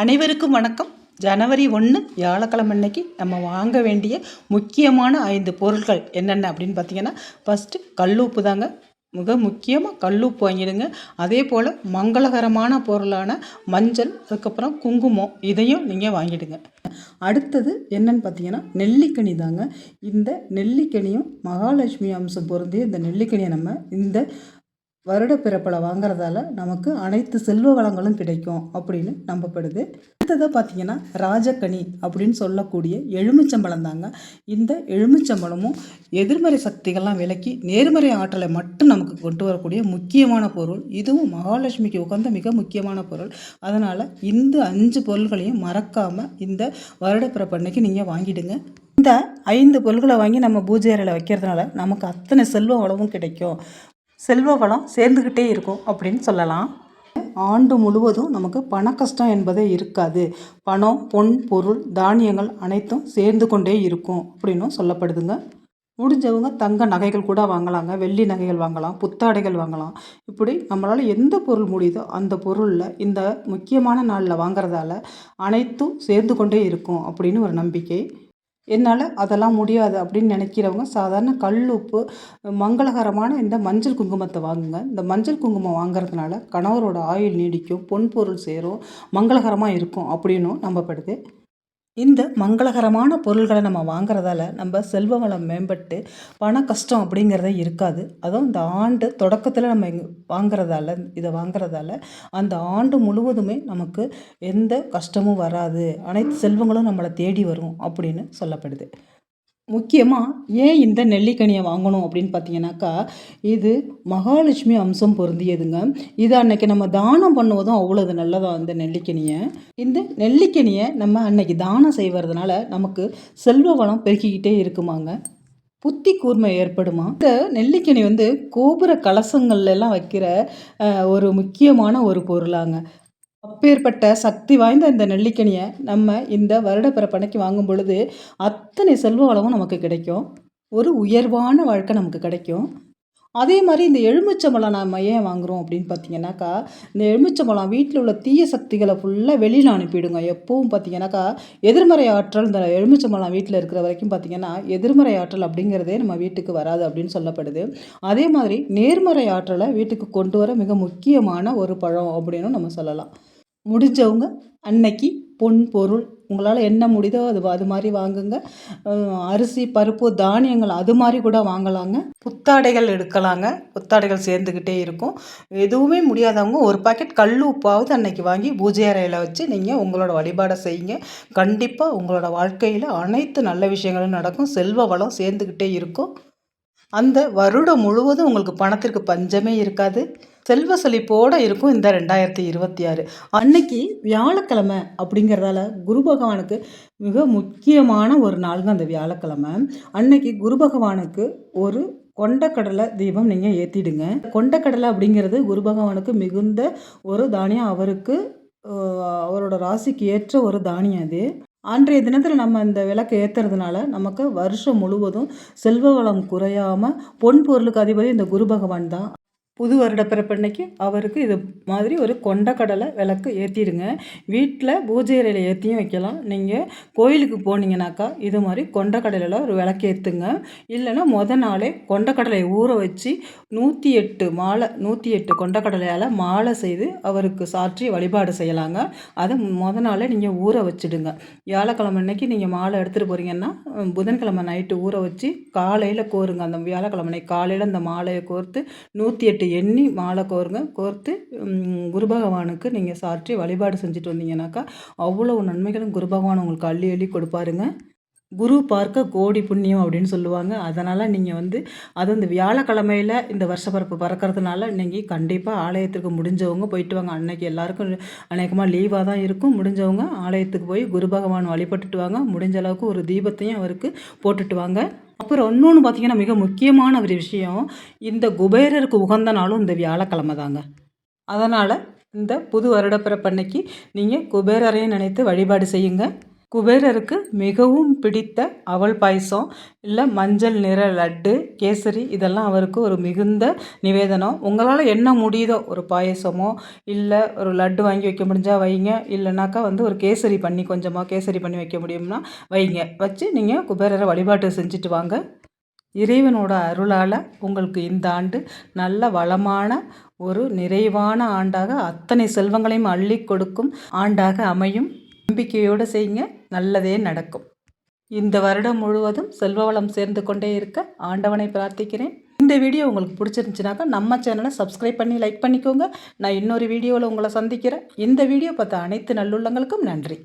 அனைவருக்கும் வணக்கம். ஜனவரி ஒன்று வியாழக்கிழமை அன்னைக்கு நம்ம வாங்க வேண்டிய முக்கியமான ஐந்து பொருட்கள் என்னென்ன அப்படின்னு பார்த்தீங்கன்னா ஃபஸ்ட்டு கல்லுப்பு தாங்க. மிக முக்கியமாக கல்லுப்பு வாங்கிடுங்க. அதே போல் மங்களகரமான பொருளான மஞ்சள் அதுக்கப்புறம் குங்குமம் இதையும் நீங்கள் வாங்கிடுங்க. அடுத்தது என்னன்னு பார்த்தீங்கன்னா நெல்லிக்கனி தாங்க. இந்த நெல்லிக்கனியும் மகாலட்சுமி அம்சம் பொருந்திய இந்த நெல்லிக்கனியை நம்ம இந்த வருட பிறப்பில் வாங்குறதால நமக்கு அனைத்து செல்வ வளங்களும் கிடைக்கும் அப்படின்னு நம்பப்படுது. அடுத்ததாக பார்த்தீங்கன்னா ராஜக்கனி அப்படின்னு சொல்லக்கூடிய எலுமிச்சம்பழம் தாங்க. இந்த எலுமிச்சம்பழமும் எதிர்மறை சக்திகள்லாம் விலக்கி நேர்மறை ஆற்றலை மட்டும் நமக்கு கொண்டு வரக்கூடிய முக்கியமான பொருள். இதுவும் மகாலட்சுமிக்கு உகந்த மிக முக்கியமான பொருள். அதனால் இந்த அஞ்சு பொருள்களையும் மறக்காமல் இந்த வருடப்பிறப்பு அன்னைக்கு நீங்கள் வாங்கிடுங்க. இந்த ஐந்து பொருள்களை வாங்கி நம்ம பூஜை அறையில் வைக்கிறதுனால நமக்கு அத்தனை செல்வ வளமும் கிடைக்கும். செல்வ வளம் சேர்ந்துக்கிட்டே இருக்கும் அப்படின்னு சொல்லலாம். ஆண்டு முழுவதும் நமக்கு பண கஷ்டம் என்பதே இருக்காது. பணம் பொன் பொருள் தானியங்கள் அனைத்தும் சேர்ந்து கொண்டே இருக்கும் அப்படின்னும் சொல்லப்படுதுங்க. முடிஞ்சவங்க தங்க நகைகள் கூட வாங்கலாங்க. வெள்ளி நகைகள் வாங்கலாம் புத்தாடைகள் வாங்கலாம். இப்படி நம்மளால் எந்த பொருள் முடியுதோ அந்த பொருளில் இந்த முக்கியமான நாளில் வாங்குறதால அனைத்தும் சேர்ந்து கொண்டே இருக்கும் அப்படின்னு ஒரு நம்பிக்கை. என்னால் அதெல்லாம் முடியாது அப்படின்னு நினைக்கிறவங்க சாதாரண கல் உப்பு மங்களகரமான இந்த மஞ்சள் குங்குமத்தை வாங்குங்க. இந்த மஞ்சள் குங்குமம் வாங்குறதுனால கணவரோட ஆயுள் நீடிக்கும் பொன் பொருள் சேரும் மங்களகரமாக இருக்கும் அப்படின்னும் நம்பப்படுது. இந்த மங்களகரமான பொருள்களை நம்ம வாங்குறதால நம்ம செல்வ வளம் மேம்பட்டு பண கஷ்டம் அப்படிங்கிறதே இருக்காது. அதுவும் இந்த ஆண்டு தொடக்கத்தில் நம்ம இங்கே வாங்குறதால இதை வாங்குறதால அந்த ஆண்டு முழுவதுமே நமக்கு எந்த கஷ்டமும் வராது. அனைத்து செல்வங்களும் நம்மளை தேடி வரும் அப்படின்னு சொல்லப்படுது. முக்கியமாக ஏன் இந்த நெல்லிக்கனியை வாங்கணும் அப்படின்னு பார்த்தீங்கன்னாக்கா இது மகாலட்சுமி அம்சம் பொருந்தியதுங்க. இது அன்னைக்கு நம்ம தானம் பண்ணுவதும் அவ்வளோது நல்லதாக இந்த நெல்லிக்கனியை? இந்த நெல்லிக்கனியை நம்ம அன்னைக்கு தானம் செய்வதுனால நமக்கு செல்வ வளம் பெருக்கிக்கிட்டே இருக்குமாங்க. புத்தி கூர்மை ஏற்படுமா? இந்த நெல்லிக்கனி வந்து கோபுர கலசங்கள்லாம் வைக்கிற ஒரு முக்கியமான ஒரு பொருளாங்க. அப்பேற்பட்ட சக்தி வாய்ந்த இந்த நெல்லிக்கனியை நம்ம இந்த வருடப்பிறப்பன்னைக்கு வாங்கும் பொழுது அத்தனை செல்வ வளமும் நமக்கு கிடைக்கும். ஒரு உயர்வான வாழ்க்கை நமக்கு கிடைக்கும். அதே மாதிரி இந்த எலுமிச்சம்பழம் நம்ம ஏன் வாங்குகிறோம் அப்படின்னு பார்த்தீங்கன்னாக்கா இந்த எலுமிச்சம்பழம் வீட்டில் உள்ள தீய சக்திகளை ஃபுல்லாக வெளியில் அனுப்பிவிடுங்க எப்பவும் பார்த்தீங்கன்னாக்கா எதிர்மறை ஆற்றல் இந்த எலுமிச்சம்பழம் வீட்டில் இருக்கிற வரைக்கும் பார்த்தீங்கன்னா எதிர்மறை ஆற்றல் அப்படிங்கிறதே நம்ம வீட்டுக்கு வராது அப்படின்னு சொல்லப்படுது. அதே மாதிரி நேர்மறை ஆற்றலை வீட்டுக்கு கொண்டு வர மிக முக்கியமான ஒரு பழம் அப்படின்னு நம்ம சொல்லலாம். முடிஞ்சவங்க அன்னைக்கு பொன் பொருள் உங்களால் என்ன முடியுதோ அது அது மாதிரி வாங்குங்க. அரிசி பருப்பு தானியங்கள் அது மாதிரி கூட வாங்கலாங்க. புத்தாடைகள் எடுக்கலாங்க. புத்தாடைகள் சேர்ந்துக்கிட்டே இருக்கும். எதுவுமே முடியாதவங்க ஒரு பாக்கெட் கல் உப்பாவது அன்னைக்கு வாங்கி பூஜை அறையில் வச்சு நீங்கள் உங்களோட வழிபாடை செய்யுங்க. கண்டிப்பாக உங்களோட வாழ்க்கையில் அனைத்து நல்ல விஷயங்களும் நடக்கும். செல்வ வளம் சேர்ந்துக்கிட்டே இருக்கும். அந்த வருடம் முழுவதும் உங்களுக்கு பணத்திற்கு பஞ்சமே இருக்காது. செல்வ செழிப்போடு இருக்கும் இந்த ரெண்டாயிரத்தி இருபத்தி ஆறு. அன்னைக்கு வியாழக்கிழமை அப்படிங்கிறதால குரு பகவானுக்கு மிக முக்கியமான ஒரு நாளுங்க அந்த வியாழக்கிழமை. அன்னைக்கு குரு பகவானுக்கு ஒரு கொண்டக்கடலை தீபம் நீங்கள் ஏற்றிடுங்க கொண்டக்கடலை அப்படிங்கிறது குரு பகவானுக்கு மிகுந்த ஒரு தானியம். அவருக்கு அவரோட ராசிக்கு ஏற்ற ஒரு தானியம் அது. அன்றைய தினத்தில் நம்ம இந்த விளக்கு ஏற்றுறதுனால நமக்கு வருஷம் முழுவதும் செல்வ வளம் குறையாமல் பொன் பொருளுக்கு அதிபதி இந்த குரு பகவான் தான். புது வருட பிறப்பன்னைக்கு அவருக்கு இது மாதிரி ஒரு கொண்டக்கடலை விளக்கு ஏற்றிடுங்க வீட்டில் பூஜை அறையில் ஏற்றியும் வைக்கலாம். நீங்கள் கோயிலுக்கு போனீங்கன்னாக்கா இது மாதிரி கொண்டக்கடலையில் ஒரு விளக்கு ஏற்றுங்க இல்லைன்னா முத நாளே கொண்டக்கடலையை ஊற வச்சு நூற்றி எட்டு மாலை நூற்றி எட்டு கொண்டக்கடலையால் மாலை செய்து அவருக்கு சாற்றி வழிபாடு செய்யலாங்க. அதை முத நாளே நீங்கள் ஊற வச்சுடுங்க. வியாழக்கிழமை அன்னைக்கு நீங்கள் மாலை எடுத்துகிட்டு போகிறீங்கன்னா புதன்கிழமை நைட்டு ஊற வச்சு காலையில் கோருங்க. அந்த வியாழக்கிழமை அன்னைக்கு காலையில் அந்த மாலையை கோர்த்து நூற்றி எட்டு எண்ணி மாலை கோருங்க. கோர்த்து குரு பகவானுக்கு நீங்கள் சாற்றி வழிபாடு செஞ்சுட்டு வந்தீங்கன்னாக்கா அவ்வளோ நன்மைகளும் குரு பகவான் உங்களுக்கு அள்ளி அள்ளி கொடுப்பாருங்க. குரு பார்க்க கோடி புண்ணியம் அப்படின்னு சொல்லுவாங்க. அதனால் நீங்கள் வந்து அது இந்த வியாழக்கிழமையில் இந்த வருஷப்பரப்பு பறக்கிறதுனால நீங்கள் கண்டிப்பாக ஆலயத்துக்கு முடிஞ்சவங்க போயிட்டு வாங்க. அன்னைக்கு எல்லாருக்கும் அநேகமாக லீவாக தான் இருக்கும். முடிஞ்சவங்க ஆலயத்துக்கு போய் குரு பகவான் வழிபட்டுட்டு வாங்க. முடிஞ்ச அளவுக்கு ஒரு தீபத்தையும் அவருக்கு போட்டுட்டு வாங்க. அப்புறம் இன்னொன்று பார்த்தீங்கன்னா மிக முக்கியமான ஒரு விஷயம் இந்த குபேரருக்கு உகந்த நாளும் இந்த வியாழக்கிழமை தாங்க. அதனால் இந்த புது வருடப்பிறப்பன்னைக்கு நீங்கள் குபேரரையும் நினைத்து வழிபாடு செய்யுங்க. குபேரருக்கு மிகவும் பிடித்த அவல் பாயசம் இல்லை மஞ்சள் நிற லட்டு கேசரி இதெல்லாம் அவருக்கு ஒரு மிகுந்த நிவேதனம். உங்களால் என்ன முடியுதோ ஒரு பாயசமோ இல்லை ஒரு லட்டு வாங்கி வைக்க முடிஞ்சால் வைங்க. இல்லைனாக்கா வந்து ஒரு கேசரி பண்ணி கொஞ்சமாக கேசரி பண்ணி வைக்க முடியும்னா வைங்க. வச்சு நீங்கள் குபேரரை வழிபாட்டு செஞ்சுட்டு வாங்க. இறைவனோட அருளால் உங்களுக்கு இந்த ஆண்டு நல்ல வளமான ஒரு நிறைவான ஆண்டாக அத்தனை செல்வங்களையும் அள்ளி கொடுக்கும் ஆண்டாக அமையும். நம்பிக்கையோடு செய்யுங்க. நல்லதே நடக்கும். இந்த வருடம் முழுவதும் செல்வ வளம் சேர்ந்து கொண்டே இருக்க ஆண்டவனை பிரார்த்திக்கிறேன். இந்த வீடியோ உங்களுக்கு பிடிச்சிருந்துச்சுனாக்கா நம்ம சேனலை சப்ஸ்கிரைப் பண்ணி லைக் பண்ணிக்கோங்க. நான் இன்னொரு வீடியோவில் உங்களை சந்திக்கிறேன். இந்த வீடியோ பார்த்த அனைத்து நல்லுள்ளங்களுக்கும் நன்றி.